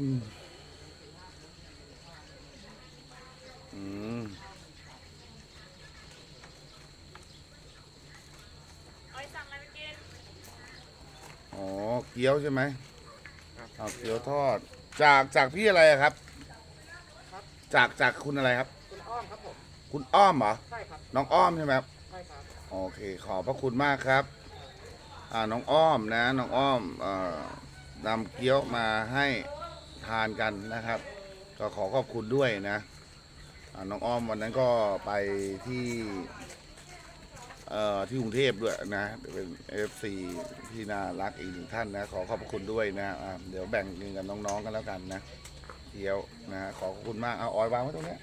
อืมอืมเอาไปสั่งอะไรไปกินอ๋อ เกี๊ยวใช่ไหมเอาเกี๊ยวทอด จากจากพี่อะไรอะครับ จากจากคุณอะไรครับ คุณอ้อมครับผม คุณอ้อมเหรอ ใช่ครับ น้องอ้อมใช่ไหมครับ ใช่ครับ โอเค ขอบพระคุณมากครับ อ่า น้องอ้อมนะ น้องอ้อม เอ่อนำเกี๊ยวมาให้ ทานกันนะครับ ก็ขอขอบคุณด้วยนะน้องอ้อมวันนั้นก็ไปที่เอ่อที่กรุงเทพด้วยนะเป็นเอฟซีที่น่ารักอีกหนึ่งท่านนะขอขอบคุณด้วยนะอ่าเดี๋ยวแบ่งเงินกับน้องๆกันแล้วกันนะเกี๊ยวนะขอขอบคุณมากเอาออยวางไว้ตรงนี้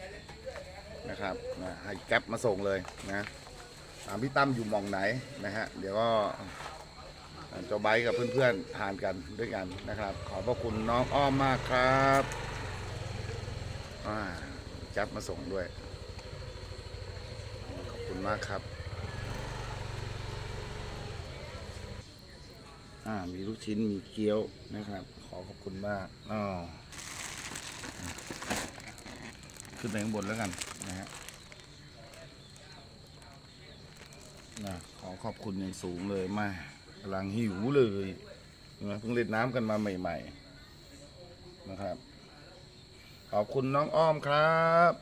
นะครับนะให้แก๊ปมาส่งเลยนะถาพี่ตั้มอยู่มองไหนนะฮะเดี๋ยวก็ เจ้าไบกับเพื่อนๆทานกันด้วยกันนะครับ ขอบพระคุณน้องอ้อมมากครับจัดมาส่งด้วย ขอบคุณมากครับมีลูกชิ้นมีเกี๊ยวนะครับ ขอขอบคุณมากอ๋อขึ้นไปข้างบนแล้วกันนะฮะนะขอขอบคุณอย่างสูงเลยแม่ กำลังหิวเลยนะเพิ่งเล่นน้ำกันมาใหม่ ๆ นะครับ ขอบคุณน้องอ้อมครับ